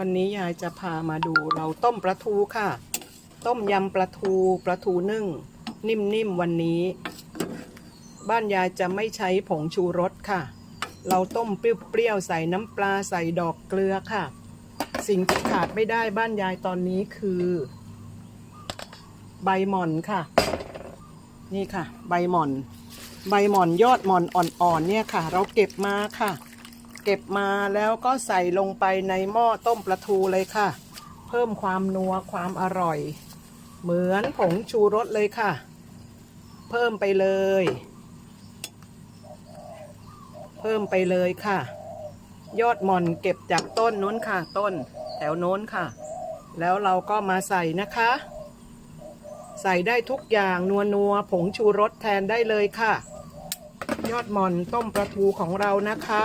วันนี้ยายจะพามาดูเราต้มปลาทูค่ะ ต้มยำปลาทูปลาทูนึ่ง นิ่มๆวันนี้ บ้านยายจะไม่ใช้ผงชูรสค่ะ เราต้มเปรี้ยวๆใส่น้ำปลาใส่ดอกเกลือค่ะ สิ่งที่ขาดไม่ได้บ้านยายตอนนี้คือ ใบหม่อนค่ะ นี่ค่ะ ใบหม่อน ใบหม่อนยอดหม่อนอ่อนๆเนี่ยค่ะ เราเก็บมาค่ะ เก็บมาแล้วก็ใส่ลงไปในหม้อต้มปลาทูเลยค่ะ เพิ่มความนัวความอร่อย เหมือนผงชูรสเลยค่ะ เพิ่มไปเลย เพิ่มไปเลยค่ะ ยอดหม่อนเก็บจากต้นน้นค่ะ ต้นแถวโน้นค่ะ แล้วเราก็มาใส่นะคะ ใส่ได้ทุกอย่างนัวนัวผงชูรสแทนได้เลยค่ะ ยอดหม่อนต้มปลาทูของเรานะคะ